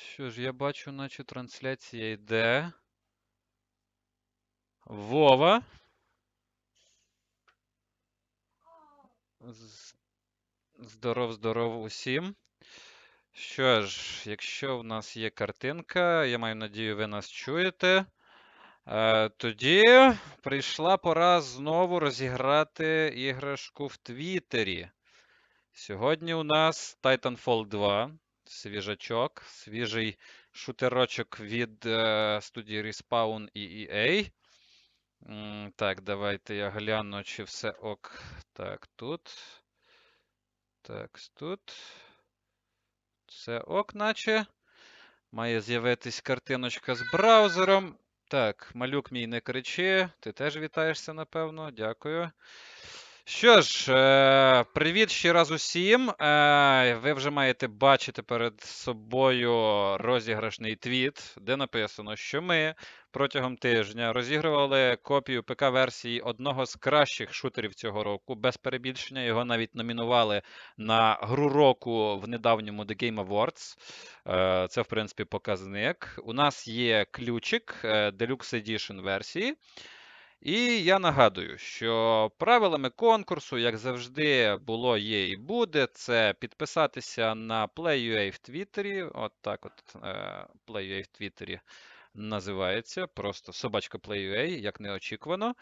Що ж, я бачу, наче трансляція йде. Вова. Здоров, здоров усім. Що ж, якщо в нас є картинка, я маю надію, ви нас чуєте. Е, тоді прийшла пора знову розіграти іграшку в Твіттері. Сьогодні у нас Titanfall 2, свіжачок, свіжий шутерочок від е, студії Respawn і EA. Так, давайте я гляну, чи все ок. Так, тут. Так, тут. Все ок, наче. Має з'явитись картиночка з браузером. Так, малюк мій не кричи. Ти теж вітаєшся, напевно. Дякую. Що ж, е, привіт ще раз усім. Е, ви вже маєте бачити перед собою розіграшний твіт, де написано, що ми протягом тижня розігрували копію ПК-версії одного з кращих шутерів цього року, без перебільшення. Його навіть номінували на гру року в недавньому The Game Awards. Е, Це, в принципі, показник. У нас є ключик Deluxe Edition версії. І я нагадую, що правилами конкурсу, як завжди, було, є і буде, це підписатися на PlayUA в Твіттері. От так от е, PlayUA в Твіттері називається. Просто собачка PlayUA, як неочікувано.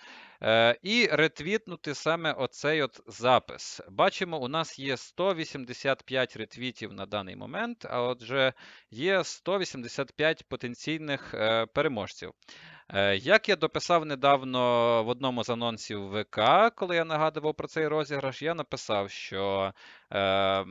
Е, І ретвітнути саме оцей от запис. Бачимо, у нас є 185 ретвітів на даний момент, а отже, є 185 потенційних е, переможців. Е, Як я дописав недавно в одному з анонсів ВК, коли я нагадував про цей розіграш, я написав, що е,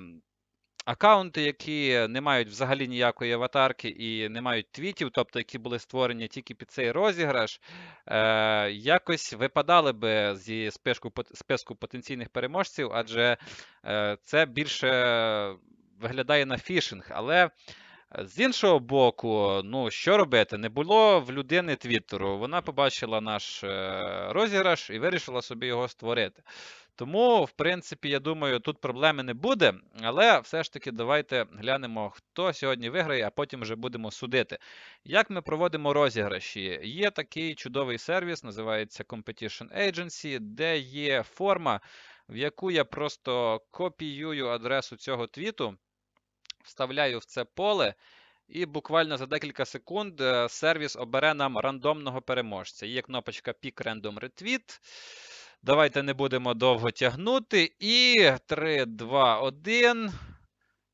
аккаунти, які не мають взагалі ніякої аватарки і не мають твітів, тобто які були створені тільки під цей розіграш, е, якось випадали би зі списку, списку потенційних переможців, адже е, це більше виглядає на фішинг. Але з іншого боку, ну що робити? Не було в людини Твіттеру. Вона побачила наш е, розіграш і вирішила собі його створити. Тому, в принципі, я думаю, тут проблеми не буде, але все ж таки давайте глянемо, хто сьогодні виграє, а потім вже будемо судити. Як ми проводимо розіграші? Є такий чудовий сервіс, називається Competition Agency, де є форма, в яку я просто копіюю адресу цього твіту вставляю в це поле, і буквально за декілька секунд е, сервіс обере нам рандомного переможця. Є кнопочка Pick Random Retweet. Давайте не будемо довго тягнути. І 3, 2, 1.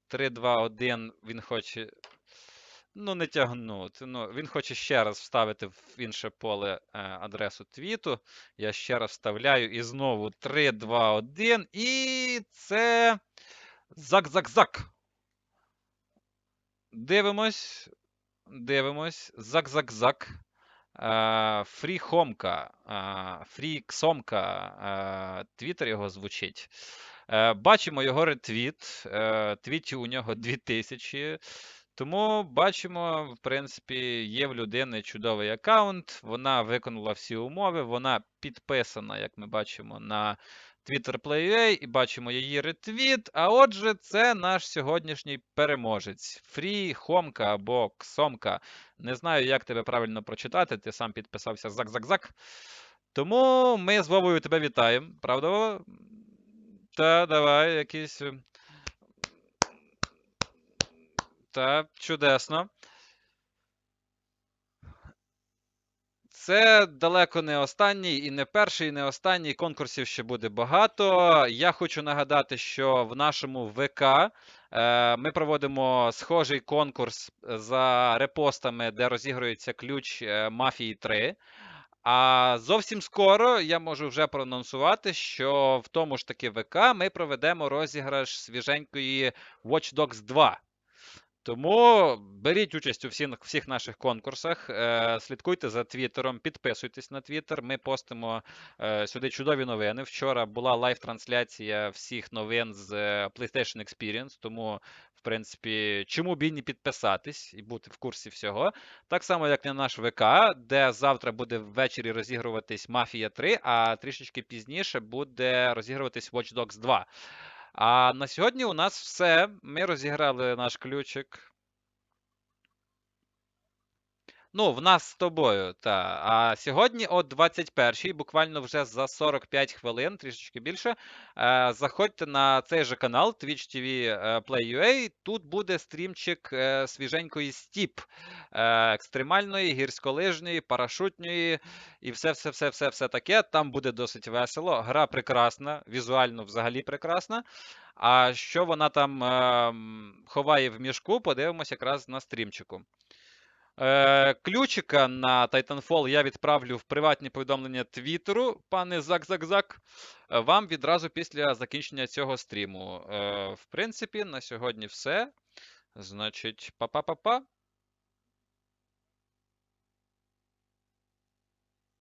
3, 2, 1. Він хоче. Ну, не тягнути. Ну, він хоче ще раз вставити в інше поле е, адресу твіту. Я ще раз вставляю і знову 3, 2, 1. І це. Зак-зак-зак. Дивимось. Дивимось. Зак-зак-зак. Фріхомка. Фріксомка. Твіттер його звучить. Е, Бачимо його ретвіт. Е, Твітів у нього 2000. Тому бачимо, в принципі, є в людини чудовий аккаунт. Вона виконала всі умови, вона підписана, як ми бачимо, на Twitter PlayUA і бачимо її ретвіт. А отже, це наш сьогоднішній переможець. Фрі, Хомка або Ксомка. Не знаю, як тебе правильно прочитати. Ти сам підписався зак-зак-зак. Тому ми з Вовою тебе вітаємо. Правда, Вова? Та, давай, якийсь. е, Та, чудесно. Це далеко не останній і не перший, і не останній. Конкурсів ще буде багато. Я хочу нагадати, що в нашому ВК е, ми проводимо схожий конкурс за репостами, де розігрується ключ е, Мафії 3. А зовсім скоро я можу вже проанонсувати, що в тому ж таки ВК ми проведемо розіграш свіженької Watch Dogs 2. Тому беріть участь у всіх, всіх наших конкурсах, е, слідкуйте за Твіттером, підписуйтесь на Твіттер. Ми постимо е, сюди чудові новини. Вчора була лайв-трансляція всіх новин з е, PlayStation Experience, тому, в принципі, чому б і не підписатись і бути в курсі всього. Так само, як на наш ВК, де завтра буде ввечері розігруватись Мафія 3, а трішечки пізніше буде розігруватись Watch Dogs 2. А на сьогодні у нас все. Ми розіграли наш ключик. Ну, в нас з тобою, та. А сьогодні о 21-й, буквально вже за 45 хвилин, трішечки більше. Е, заходьте на цей же канал Twitch TV е, Play.ua. Тут буде стрімчик е, свіженької стіп, екстремальної, гірськолижної, парашутної і все, все, таке. Там буде досить весело. Гра прекрасна, візуально взагалі прекрасна. А що вона там е, ховає в мішку, подивимось якраз на стрімчику. Е, ключика на Titanfall я відправлю в приватні повідомлення Твіттеру, пане Зак-Зак-Зак, е, вам відразу після закінчення цього стріму. Е, в принципі, на сьогодні все. Значить, па-па-па-па.